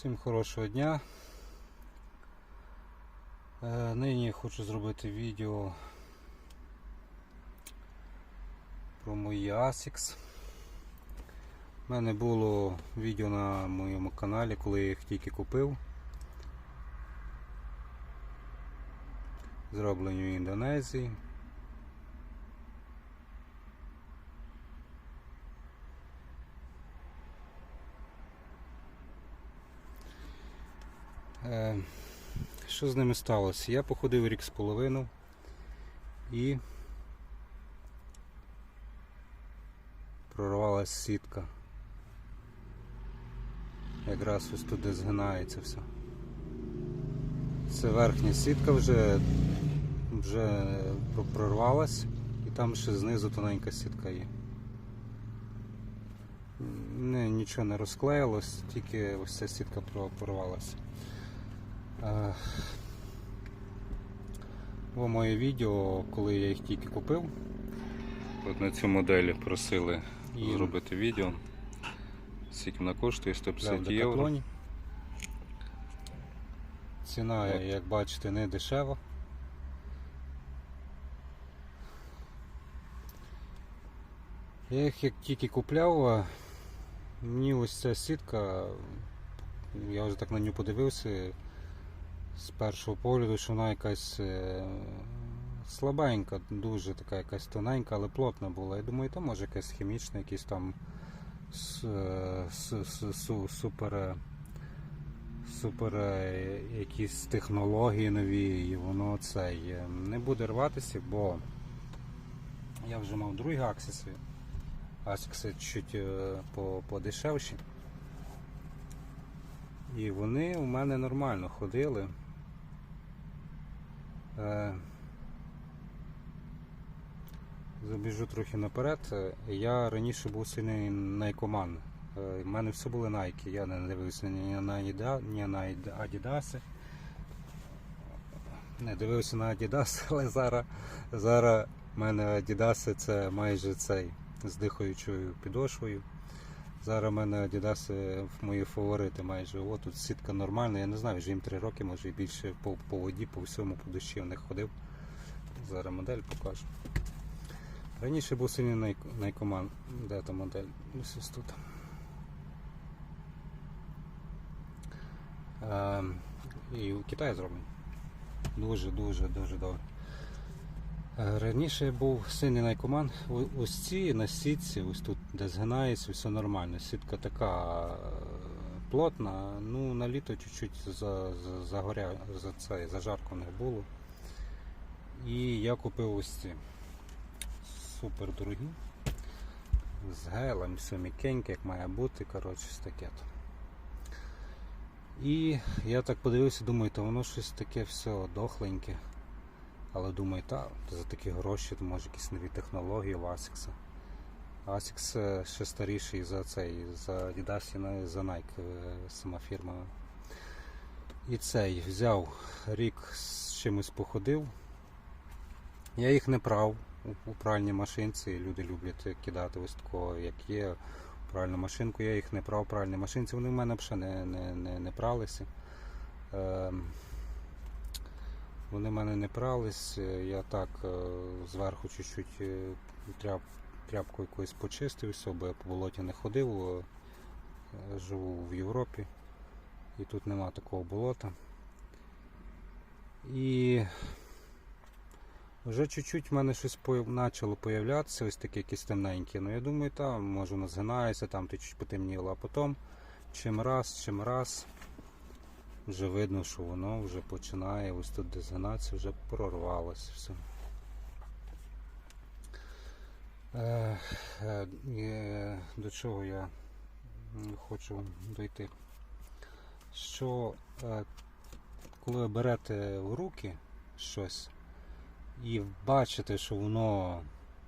Всім хорошого дня. Е, Нині хочу зробити відео про мої ASICS. У мене було відео на моєму каналі, коли я їх тільки купив. Зроблені в Індонезії. Що з ними сталося? Я походив рік з половину і прорвалась сітка. Якраз ось туди згинається все. Це верхня сітка вже, вже про- прорвалась і там ще знизу тоненька сітка є. Не, нічого не розклеїлось, тільки ось ця сітка про- Е, моє відео, коли я їх тільки купив. От на цю модель просили І- зробити відео. Скільки вона коштує? 150 в євро. Ціна, От. як бачите, не дешева. Я їх як тільки купляв, а мені ось ця сітка, я вже так на нього подивився з першого погляду, що вона якась е, слабенька, дуже така якась тоненька, але плотна була. Я думаю, то може якась хімічна, якісь там супер. супер е, якісь технології нові, і воно цей не буде рватися, бо я вже мав другі аксиси. Асікси чуть е, по- подешевші. І вони у мене нормально ходили. Е, Забіжу трохи наперед. Е, Я раніше був сильний найкоман. У мене все були Nike. Я не дивився ні на Adidas. Не дивився на Adidas, але зараз, зараз в мене Adidas це майже цей з дихаючою підошвою. Зараз в мене Adidas в мої фаворити майже. О, тут сітка нормальна, я не знаю, вже їм 3 роки, може і більше по, по воді, по всьому, по дощі в них ходив. Зараз модель покажу. Раніше був сильний най, найкоман. Де та модель? Ось ось тут. Е, і у Китаї зроблені. Дуже, дуже, дуже добре. Е, Раніше був сильний найкоман. Ось ці на сітці, ось тут, де згинається, все нормально. Сітка така е, плотна, ну на літо чуть-чуть за, за, загоря, за це, зажарко не було. І я купив ось ці супер дорогі. З гелем, все м'якеньке, як має бути, коротше, таке. І я так подивився, думаю, то воно щось таке все дохленьке. Але думаю, та, за такі гроші, то може якісь нові технології у Asics. Asics е, ще старіший за цей, за Adidas і за Nike е, сама фірма. І цей взяв рік з чимось походив. Я їх не прав у, у пральній машинці. Люди люблять кидати ось такого, як є пральну машинку. Я їх не прав у пральній машинці. Вони в мене взагалі не, не, не, не пралися. Ем, вони в мене не прались. е, Я так е, зверху чуть-чуть е, тряп, тряпкою якоюсь почистив, все, бо я по болоті не ходив. Живу в Європі. І тут нема такого болота. І вже чуть-чуть в мене щось почало появлятися, ось таке якісь темненькі. Ну я думаю, там може воно згинається, там ти чуть потемніло, а потім чим раз, чим раз вже видно, що воно вже починає ось тут де вже прорвалося все. Е, е, е, до чого я хочу дойти? Що коли ви берете в руки щось, і бачите, що воно,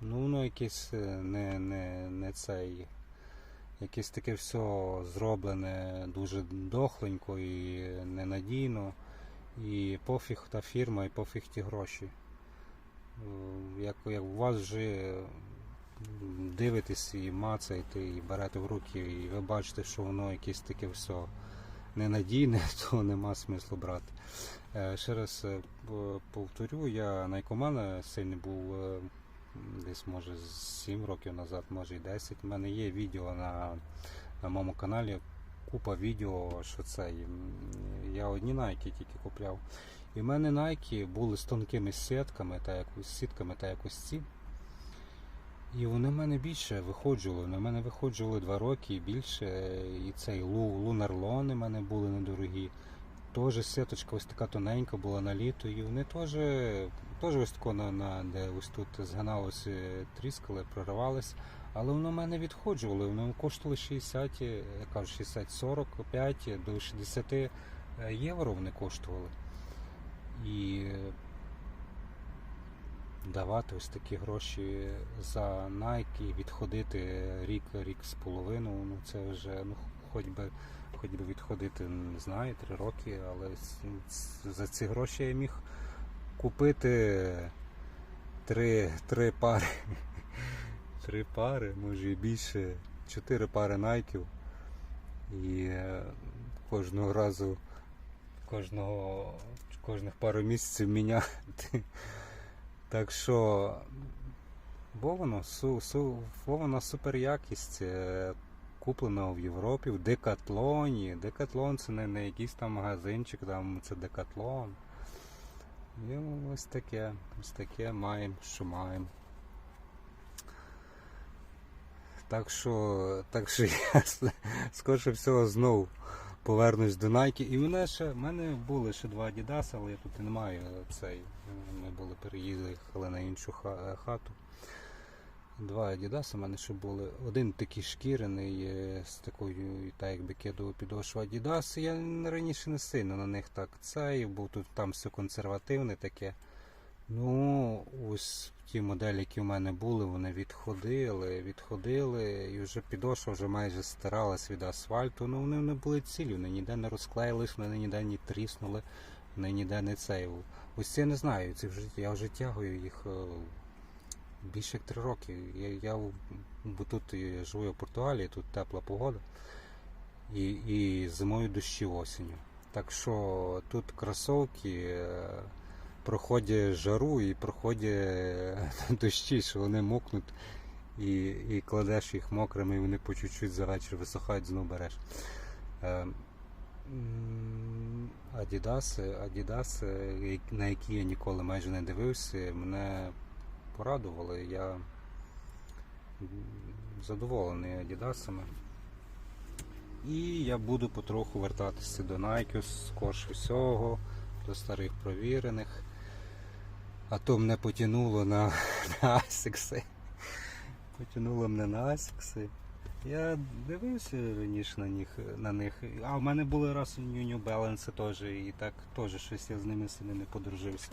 ну воно якесь не, не, не цей, якесь таке все зроблене дуже дохленько і ненадійно. І пофіг та фірма, і пофіг ті гроші. Е, Як, як у вас вже дивитесь і мацаєте, і берете в руки, і ви бачите, що воно якесь таке все ненадійне, то нема смислу брати. Е, Ще раз е, повторю, я найкомана сильний був десь може 7 років назад, може і 10. У мене є відео на, на моєму каналі, купа відео, що це. Я одні найки тільки купляв. І в мене найки були з тонкими сітками та якось сітками та якось ці. І вони в мене більше виходжували. Вони в мене виходжували два роки і більше. І цей лу, лунарлони в мене були недорогі. Теж сіточка ось така тоненька була на літо. І вони теж, теж ось тако на, на де ось тут згиналося, тріскали, проривались. Але воно в мене відходжували. Вони коштували 60, я кажу, 60, 45 до 60 євро вони коштували. І давати ось такі гроші за Nike відходити рік, рік з половиною, ну це вже ну, хоч би, хоч би відходити, не знаю, три роки, але за ці гроші я міг купити три, три пари. Три пари, може і більше, чотири пари найків. І е, кожного разу, кожного, кожних пару місяців міняти. Так що, бо воно, су, су, бо воно супер якість. Е, Куплено в Європі, в Декатлоні. Декатлон це не, не якийсь там магазинчик, там це Декатлон. І ось таке, ось таке маємо, що маємо. Так що, так що я скоріше всього знову повернусь до Nike. І мене ще, в мене були ще два Adidas, але я тут не маю цей. Ми були переїхали на іншу хату. Два Adidas у мене ще були. Один такий шкіряний е, з такою, та якби кедову підошву Adidas. Я раніше не сильно на них так цей, бо тут там все консервативне таке. Ну, ось ті моделі, які в мене були, вони відходили, відходили, і вже підошва вже майже стиралась від асфальту. Ну вони не були цілі, вони ніде не розклеїлись, вони ніде не тріснули, вони ніде не цей. Ось я не знаю. Це вже я вже тягую їх е, більше як три роки. Я, я бо тут живу я в Португалії, тут тепла погода. І, і зимою дощі осінню. Так що тут кросовки е, проходять жару і проходять дощі, що вони мокнуть. І, і кладеш їх мокрими, і вони по чуть-чуть за вечір висохають, знову береш. Е, Адідаси, Адідаси, на які я ніколи майже не дивився, мене порадували. Я задоволений Адідасами. І я буду потроху вертатися до Nike, скорше всього, до старих провірених. А то мене потягнуло на, на Asics. Потягнуло мене на Asics. Я дивився раніше на них, на них. А в мене були раз New New Balance теж, і так теж щось я з ними сильно не подружився.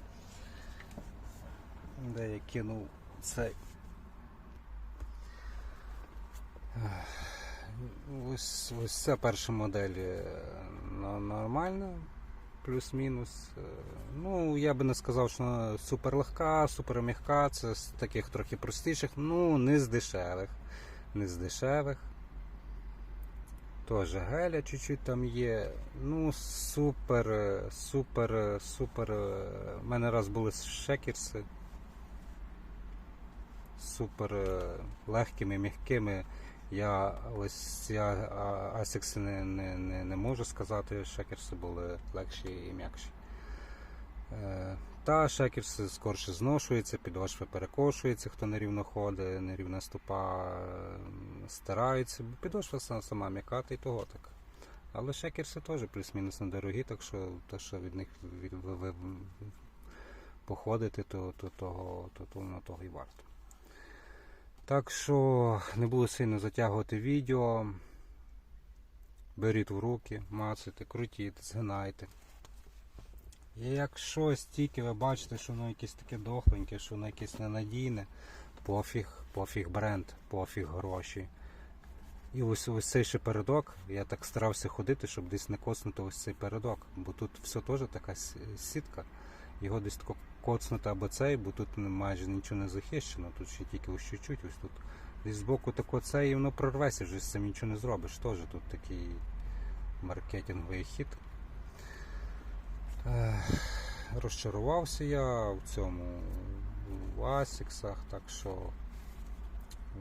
Де я кинув цей. Ось, ось ця перша модель е, нормальна, плюс-мінус. Е, Ну, я би не сказав, що вона супер легка, супер м'яка, це з таких трохи простіших, ну не з дешевих. Не з дешевих. Теж геля чуть-чуть там є. Ну, супер, е, супер, супер. У мене раз були шекерси. Супер е, легкими, м'якими. Я ось я Асікси не, не, не, не можу сказати, шекерси були легші і м'якші. Е, Та шекерси скорше зношуються, підошви перекошуються, хто нерівно ходить, нерівна ступа стираються, бо підошва сама, сама м'яка, та й того так. Але шекерси теж плюс-мінус недорогі, так що, то, що від них від, ви, ви, походити, то, то, того, то, то воно того і варто. Так що не буду сильно затягувати відео. Беріть в руки, мацайте, крутіть, згинайте. І якщо тільки ви бачите, що воно якесь таке дохленьке, що воно якесь ненадійне, пофіг, пофіг бренд, пофіг гроші. І ось ось цей ще передок, я так старався ходити, щоб десь не коцнути ось цей передок, бо тут все теж така сітка. Його десь тако коцнути або цей, бо тут майже нічого не захищено, тут ще тільки ось чуть-чуть, ось тут. Десь збоку тако цей і воно прорветься, вже з нічого не зробиш. Теж тут такий маркетинговий хід. Розчарувався я в цьому в Асіксах, так що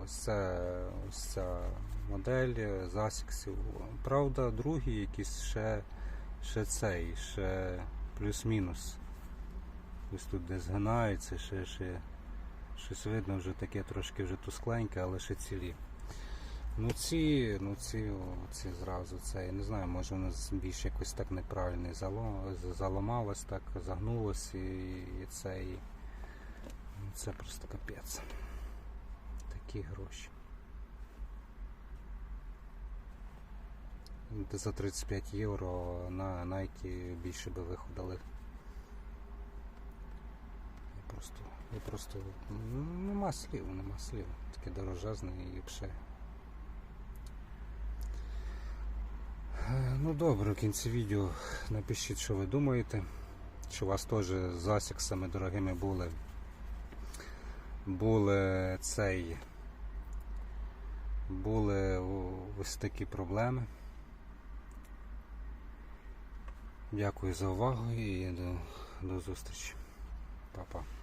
ось, це, ось ця модель з Асіксів. Правда, другі якісь ще, ще цей, ще плюс-мінус. Ось тут де згинається, ще, ще щось видно вже таке трошки вже тускленьке, але ще цілі. Ну ці, ну ці, ці зразу це, я не знаю, може воно з- більш якось так неправильно заламалось, так загнулось і, і це і ну, це просто капець. Такі гроші. За 35 євро на Nike більше би виходили. Просто, я просто ну, нема слів, нема слів. Таке дорожезне і все. Е, Ну добре, в кінці відео напишіть, що ви думаєте. Чи у вас теж з асіксами дорогими були. Були цей. Були ось такі проблеми. Дякую за увагу і до, до зустрічі. Па-па.